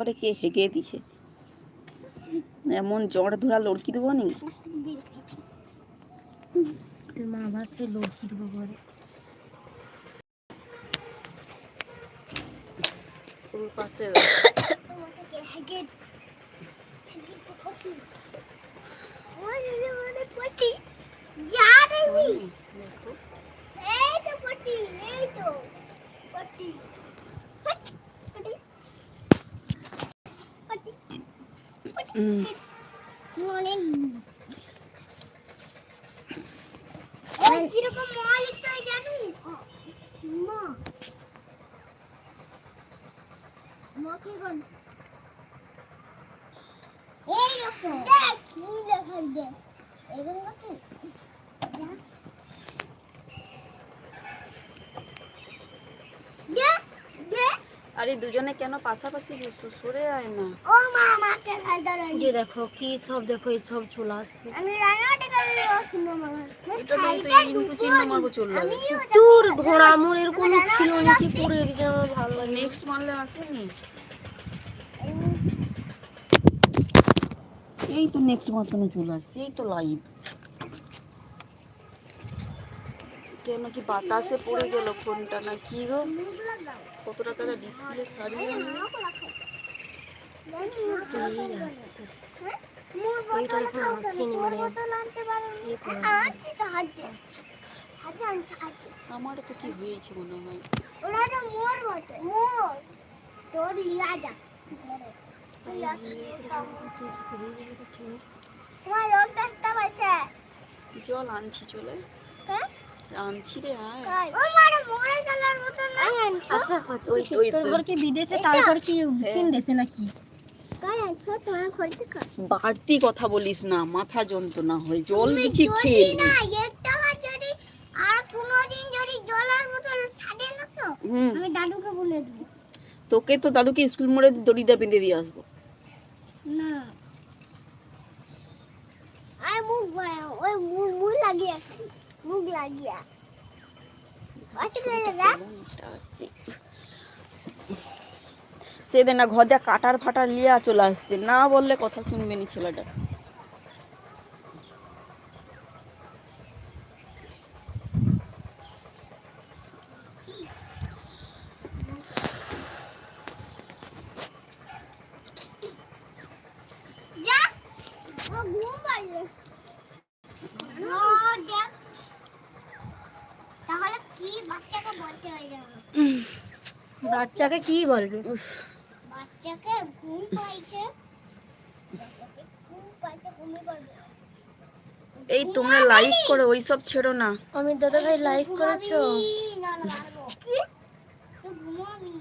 করে কে হেগে দিছে। এমন জ্বর ধরা লড়কি দেবো নি? তোর মা ভাবছে লড়কি দেবো পরে পাশে উম, কীরকম মা লিখতে হয় মা মা কি কোন এই রকম। দেখ মুই লেখাই এরকম কি দেখ দেখ আরে দুজনে কেন পাশাপাশি বসছো? সরে আয় না। ও মা আমাকে যে দেখো কি সব দেখো এই সব চলে আসছে। আমি রান্নাটা করে শুনো মা। এটা তো ইন্টু চিহ্ন মারবো চলে যাবে। তোর ঘোড়া মোর এরকম ছিল না কি করে এদিকে আমার ভালো লাগে নেক্সট মারলে আসেনি? এই তো নেক্সট মাত্র চলে আসছে এই তো লাইভ কেন কি বাতাসে পড়ে গেল ফোনটা না কি গো? কত টাকা দা ডিসপ্লে সারিয়ে আমার তো কি হয়েছে মনে হয়? ওরা তো মোর তোর তোমার জল আনছি চলে। হ্যাঁ? আনছি। রে আচ্ছা আনছো তোমার খোলতে কর। বাড়তি কথা বলিস না মাথা যন্ত্রণা হয় জল দিচ্ছি খেয়ে না একটা বার যদি আর কোনোদিন যদি জলের বোতল ছাড়ে নাসো হুম। আমি দাদুকে বলে তোকে তো দাদুকে স্কুল মোড়ে দড়িটা বেঁধে দিয়ে আসব। না। আর মুখ ওই মুখ লাগিয়ে মুখ লাগিয়ে না সেদিন না ঘর দিয়ে কাটার ফাটার লিয়া চলে আসছে না বললে কথা শুনবে নি ছেলেটা যা ও ঘুম পাড়লে ও দেখ তাহলে কি বাচ্চাকে বলতে যাবে। বাচ্চাকে কি বলবে? উফ, বাচ্চাকে ঘুম পাইছে। ঘুম পাইছে ঘুমিয়ে পড়বে এই তোমরা লাইক করে ওইসব ছেড়ো না। আমি দাদা ভাই লাইক করেছ? না না মারবো কি? তুই ঘুমাবি?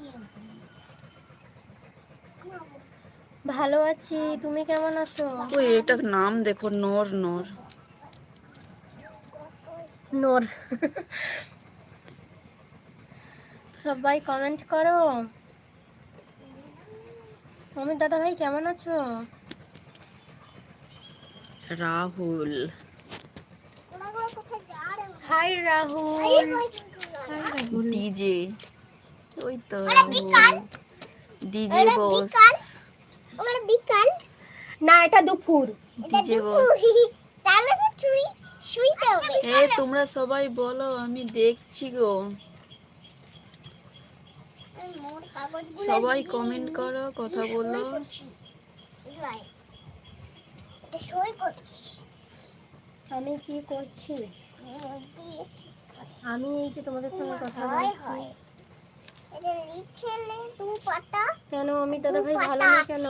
ঘুমাবো। ভালো আছি তুমি কেমন আছো? ওই এটা নাম দেখো নর নর। নোর। সবাই কমেন্ট করো। অমিত দাদা ভাই কেমন আছো? রাহুল। হাই রাহুল রাহুল ডিজে ওই তো। ডিজে বস বিকাল। বিকাল। না এটা দুপুর। ডিজে বস তাহলে তো ছুই ছুইতে হবে এ তোমরা সবাই বলো আমি দেখছি গো। সবাই কমেন্ট করো কথা বলো। আমি কি করছি? আমি এই যে তোমাদের সঙ্গে কথা বলছি। এটা লিখে নে দু পাতা কেন অমিত দাদা ভাই ভালো না কেন?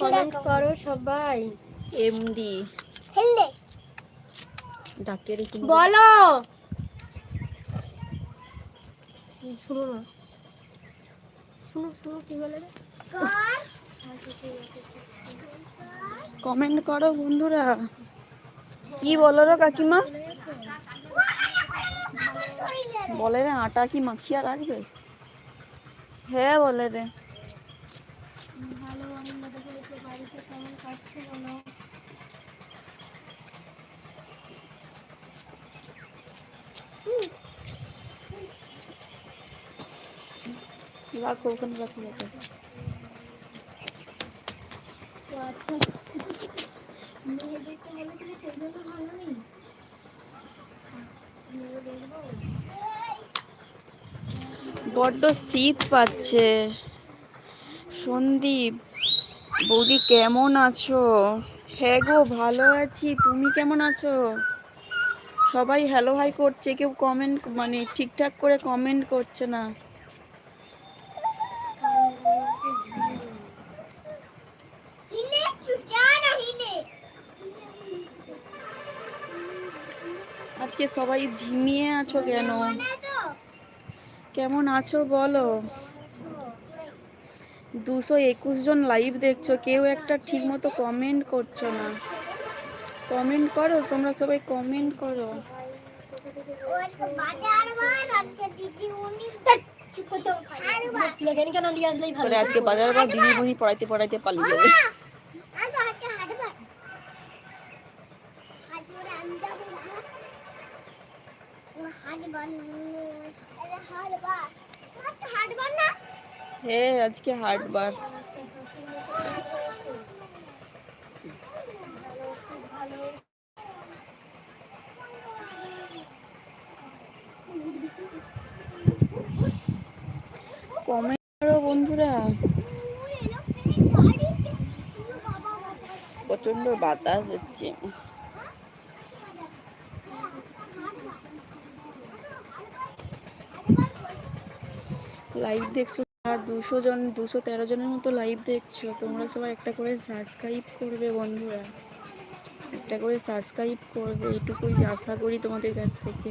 কমেন্ট করো সবাই এমডি ডাকের বলো। শুনো না। শুনো শুনো কি বলে রে? কমেন্ট করো বন্ধুরা। কি বলো রে কাকিমা? বলে রে আটা কি মাখিয়া রাখবে? হ্যাঁ বলে রে। ভালো বাড়িতে কেমন কাটছে বলো। রাখো, ওখানে রাখো রাখো আচ্ছা। বড্ড শীত পাচ্ছে। সন্দীপ, বৌদি কেমন আছো? হ্যাঁ গো, ভালো আছি। তুমি কেমন আছো? সবাই হ্যালো হাই করছে, কেউ কমেন্ট মানে ঠিকঠাক করে কমেন্ট করছে না। আজকে সবাই ঝিমিয়ে আছো কেন? কেমন আছো বলো? দুশো একুশ জন লাইভ দেখছ কেউ একটা ঠিক মতো কমেন্ট করছ না। কমেন্ট করো তোমরা সবাই কমেন্ট করো। আজকে বাজার দিদি উনি চুপ করতে লেগেনি কেন? নিয়ে আসলেই ভালো। করে আজকে বাজার বা দিদিমণি পড়াইতে পড়াইতে পালিয়ে যাবে আমি তো আজকে হাটবার হাটবার আমি যাব না হাটবার হাটবার হাটবার না হ্যাঁ আজকে হাটবার। কমেন্ট করো বন্ধুরা। প্রচণ্ড বাতাস হচ্ছে। লাইভ দেখছ? আর দুশো জন, দুশো তেরো জনের মতো লাইভ দেখছ। তোমরা সবাই একটা করে সাবস্ক্রাইব করবে বন্ধুরা। একটা করে সাবস্ক্রাইব করবে এটুকুই আশা করি তোমাদের কাছ থেকে।